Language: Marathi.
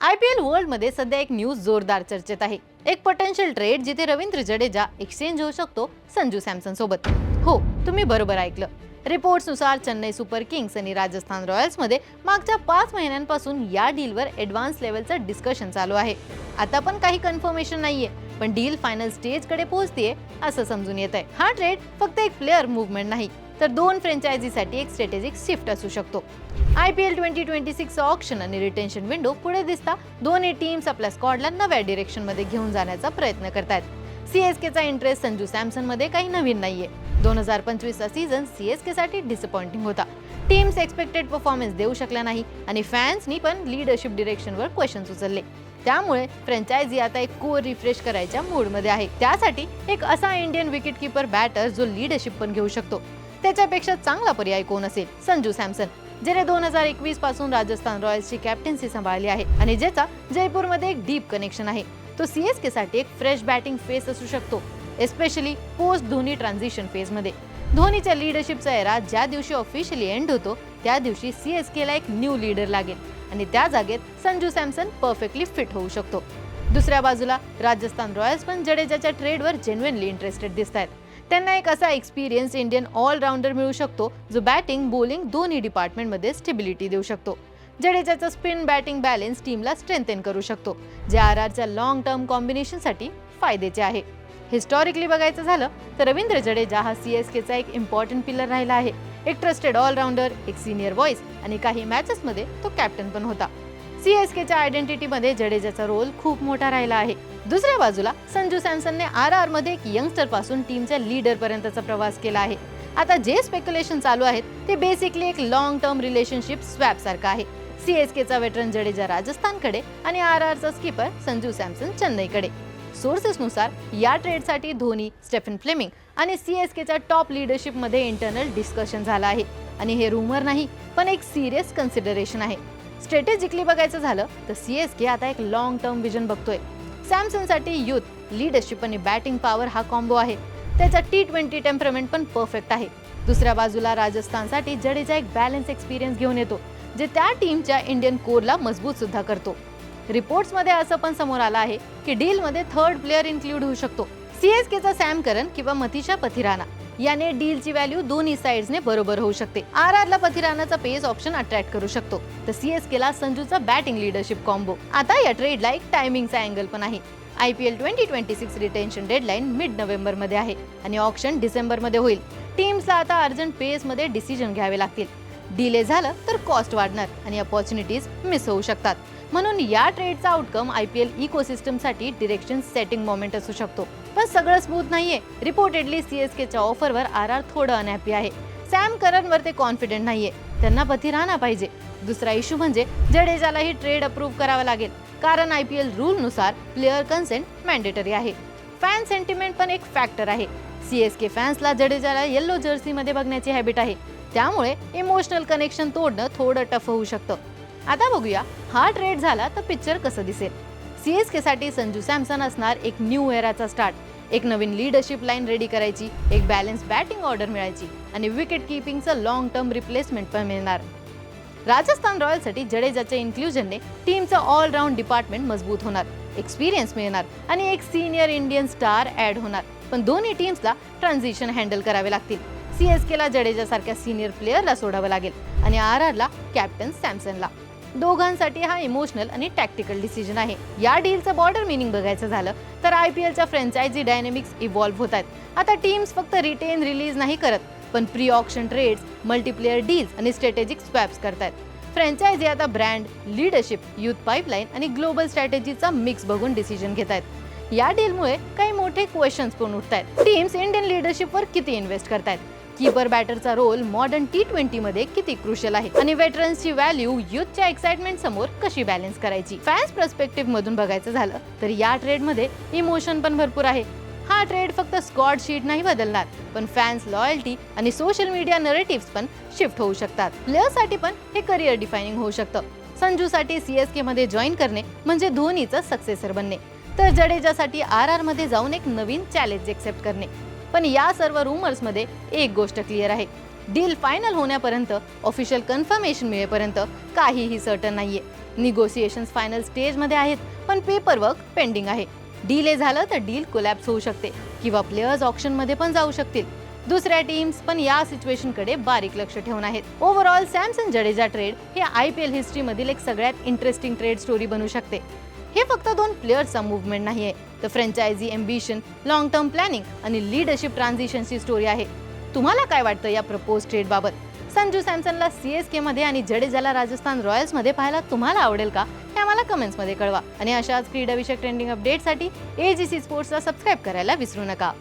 आय पी एल वर्ल्डमध्ये सध्या एक न्यूज जोरदार चर्चेत आहे. एक पोटेन्शियल ट्रेड जिथे रवींद्र जडेजा एक्सचेंज होऊ शकतो संजू सॅमसन सोबत. हो तुम्ही बरोबर ऐकलं. रिपोर्ट्सनुसार चेन्नई सुपर किंग्स आणि राजस्थान रॉयल्समध्ये मागच्या पाच महिन्यांपासून या डीलवर ॲडव्हान्स लेवलचं डिस्कशन चालू आहे. आता पण काही कन्फर्मेशन नाहीये पण डील फायनल स्टेजकडे पोहोचतेय असं समजून येत आहे हा ट्रेड फक्त एक प्लेअर मुवमेंट नाही. तर दोन फ्रँचायझीसाठी एक स्ट्रॅटेजिक शिफ्ट असू शकतो. I P L twenty twenty six option आणि रिटेन्शन विंडो पुढे दिसता दोन्ही टीम्स आपल्या स्कॉडला नव्या डिरेक्शनमध्ये घेऊन जाण्याचा प्रयत्न करतायत. केचा इंटरेस्ट संजू सॅमसनमध्ये काही नवीन नाहीये. दोन हजार पंचवीसचा सीझन सी एस केसाठी डिसअपॉइंटिंग होता. टीम्स एक्सपेक्टेड परफॉर्मन्स देऊ शकल्या नाही आणि फॅन्सनी पण लीडरशिप डिरेक्शनवर क्वेश्चन्स उचलले. त्यामुळे फ्रँचायझी आता एक कोर रिफ्रेश करायच्या मूडमध्ये आहे. त्यासाठी एक असा इंडियन विकेटकीपर बॅटर जो लीडरशिप पण घेऊ शकतो. त्याच्यापेक्षा चांगला पर्याय कोण असेल? संजू सॅमसन. ज्याने दोन हजार एकवीसपासून राजस्थान रॉयल्सची कॅप्टन्सी सांभाळली आहे आणि ज्याचा जयपूरमध्ये एक डीप कनेक्शन आहे. तो सीएसके साठी एक फ्रेश बॅटिंग फेस असू शकतो एस्पेशली पोस्ट धोनी ट्रान्झिशन फेजमध्ये. धोनीच्या लीडरशिपचा एरा ज्या दिवशी ऑफिशियली एंड होतो त्या दिवशी सीएसके ला एक न्यू लीडर लागेल आणि त्या जागेत संजू सॅमसन परफेक्टली फिट होऊ शकतो. दुसऱ्या बाजूला राजस्थान रॉयल्स पण जडेजाच्या ट्रेडवर जेन्युनली इंटरेस्टेड दिसत आहेत त्यांना एक असा एक्सपिरियन्स इंडियन ऑलराऊंडर मिळू शकतो जो बॅटिंग बॉलिंग दोन्ही डिपार्टमेंटमध्ये स्टेबिलिटी देऊ शकतो. जडेजाचा स्पिन बॅटिंग बॅलन्स टीमला स्ट्रेंथेन करू शकतो जे आर आरच्या लॉंग टर्म कॉम्बिनेशनसाठी फायद्याचे आहे. हिस्टॉरिकली बघायचं झालं तर रवींद्र जडेजा हा सी एस केचा एक इम्पॉर्टंट पिलर राहिला आहे. एक ट्रस्टेड ऑलराऊंडर एक सिनियर व्हॉइस आणि काही मॅचेसमध्ये तो कॅप्टन पण होता. सी एस केच्या आयडेंटिटीमध्ये जडेजाचा रोल खूप मोठा राहिला आहे. दुसऱ्या बाजूला संजू सॅमसनने आर आरमध्ये एक यंगस्टरपासून टीमच्या लीडर पर्यंतचा प्रवास केला आहे. आता जे स्पेक्युलेशन चालू आहेत ते बेसिकली एक लॉंग टर्म रिलेशनशिप स्वॅप सारखं आहे. सीएसकेचा वेटरन जडेजा राजस्थानकडे आणि आर आरचा स्किपर संजू सॅमसन चेन्नईकडे. सोर्सेसनुसार या ट्रेडसाठी धोनी स्टेफन फ्लेमिंग आणि सीएसकेच्या टॉप लिडरशिपमध्ये इंटरनल डिस्कशन झालं आहे. आणि हे रुमर नाही पण एक सिरियस कन्सिडरेशन आहे. स्ट्रॅटेजिकली बघायचं झालं तर सीएसके आता एक लॉंग टर्म विजन बघतोय. सॅमसनसाठी युथ लीडरशिप आणि बॅटिंग पॉवर हा कॉम्बो आहे. त्याचा टी ट्वेंटी टेम्परमेंट पण परफेक्ट आहे. दुसऱ्या बाजूला राजस्थानसाठी जडेजा एक बॅलन्स एक्सपिरियन्स घेऊन येतो जे त्या टीमच्या इंडियन कोरला मजबूत सुद्धा करतो. रिपोर्ट्समध्ये असं पण समोर आलं आहे की डीलमध्ये थर्ड प्लेअर इन्क्लूड होऊ शकतो. सीएसकेचा सॅम करन किंवा मथिशा पथिराना. याने डीलची व्हॅल्यू दोन्ही साइड्सने बरोबर होऊ शकते. आर आरला पथिरानाचा पेस ऑप्शन अट्रॅक्ट करू शकतो. तर केला संजूचा बॅटिंग लिडरशिप कॉम्बो आता या ट्रेडला एक टायमिंगचा अँगल पण आहे. I P L twenty twenty six retention deadline mid नोव्हेंबरमध्ये आहे आणि ऑप्शन डिसेंबरमध्ये होईल. टीम्सला आता अर्जंट पेसमध्ये डिसिजन घ्यावे लागतील. डिले झालं तर कॉस्ट वाढणार आणि अपॉर्च्युनिटीज मिस होऊ शकतात. म्हणून या ट्रेडचा आउटकम आय पी एल इकोसिस्टमसाठी डिरेक्शन सेटिंग मोमेंट असू शकतो. पण सगळं स्मूथ नाहीये. रिपोर्टेडली सीएसकेच्या ऑफरवर आर आर थोडं अनहॅपी आहे. सॅम करनवर ते कॉन्फिडेंट नाहीये. त्यांना पथी राहणार पाहिजे. दुसरा इश्यू म्हणजे जडेजालाही ट्रेड अप्रूव्ह करावा लागेल. कारण आय पी एल रूलनुसार प्लेअर कन्सेंट मॅन्डेटरी आहे. फॅन सेंटिमेंट पण एक फॅक्टर आहे. सीएसके फॅन्सला जडेजाला येल्लो जर्सीमध्ये बघण्याची हॅबिट आहे. त्यामुळे इमोशनल कनेक्शन तोडणं थोडं टफ होऊ शकतं. आता बघूया हा ट्रेड झाला तर पिक्चर कसं दिसेल? सीएसके साठी संजू सॅमसन असणार एक न्यू एराचा स्टार्ट एक नवीन लीडरशिप लाईन रेडी करायची एक बॅलन्स बॅटिंग ऑर्डर मिळायची आणि विकेट किपिंगचं लॉंग टर्म रिप्लेसमेंट पण मिळणार. राजस्थान रॉयलसाठी जडेजाच्या इन्क्ल्युजनने टीमचं ऑलराऊंड डिपार्टमेंट मजबूत होणार एक्सपिरियन्स मिळणार आणि एक सिनियर इंडियन स्टार ॲड होणार. पण दोन्ही टीम्सला ट्रान्झिशन हँडल करावे लागतील. सीएसकेला केला जडेजासारख्या सिनियर प्लेअरला सोडावं लागेल आणि आर आरला कॅप्टन सॅमसनला. दोघांसाठी हा इमोशनल आणि टॅक्टिकल डिसिजन आहे. या डीलचं बॉर्डर मिनिंग बघायचं झालं तर आय पी एलच्या फ्रँचायझी डायनेमिक्स इव्हॉल्व्ह होत आहेत. आता टीम्स फक्त रिटेन रिलीज नाही करत पण pre option trades multiplayer deals आणि स्ट्रॅटेजिक स्वॅप्स करतात फ्रँचायझी आता ब्रँड लीडरशिप युथ पाईपलाईन आणि ग्लोबल स्ट्रॅटेजीचा मिक्स बघून डिसिजन घेत आहेत या डीलमुळे काही मोठे क्वेश्चन्स पण उठत आहेत टीम्स इंडियन लिडरशिपवर किती इन्व्हेस्ट करतायत? कीपर बॅटरचा रोल मॉडर्न टी ट्वेंटीमध्ये किती क्रुशल आहे? आणि वेटरन्सची व्हॅल्यू युथच्या एक्साइटमेंट समोर कशी बॅलन्स करायची? फॅन्स पर्स्पेक्टिव्ह मधून बघायचं झालं तर या ट्रेडमध्ये इमोशन पण भरपूर आहे. हा ट्रेड फक्त स्कॉड शीट नाही बदलणार पण फॅन्स लॉयल्टी आणि सोशल मीडिया नरेटिव्ह पण शिफ्ट होऊ शकतात. प्लेयरसाठी पण हे करिअर डिफायनिंग होऊ शकतं. संजूसाठी सीएसके मध्ये जॉईन करणे म्हणजे धोनीचं सक्सेसर बनणे. तर जडेजासाठी आर आरमध्ये जाऊन एक नवीन चॅलेंज एक्सेप्ट करणे. पण या सर्व रूमर्समध्ये एक गोष्ट क्लिअर आहे. डील फायनल होण्यापर्यंत ऑफिशियल कन्फर्मेशन मिळेपर्यंत काहीही सर्टन नाहीये. निगोसिएशन फायनल स्टेजमध्ये आहेत पण पेपर वर्क पेंडिंग आहे डील झालं तर डील कोलॅप्स होऊ शकते किंवा प्लेयर्स ऑप्शनमध्ये पण जाऊ शकतील. दुसऱ्या टीम्स पण या सिच्युएशनकडे बारीक लक्ष ठेवून आहेत. ओव्हरऑल सॅमसन जडेजा ट्रेड हे आय पी एल हिस्ट्रीमधील एक सगळ्यात इंटरेस्टिंग ट्रेड स्टोरी बनू शकते. हे फक्त दोन प्लेयर्सचा मुवमेंट नाहीये. तर franchise ambition long term planning आणि लिडरशिप ट्रान्झिशनची स्टोरी आहे. तुम्हाला काय वाटतं या प्रपोज ट्रेडबाबत संजू सॅमसनला सी एस के मध्ये आणि जडेजाला राजस्थान रॉयल्समध्ये पाहायला तुम्हाला आवडेल का? हे आम्हाला कमेंट्समध्ये कळवा. आणि अशाच क्रीडाविषयक ट्रेंडिंग अपडेटसाठी एजीसी स्पोर्ट्सला सबस्क्राईब करायला विसरू नका.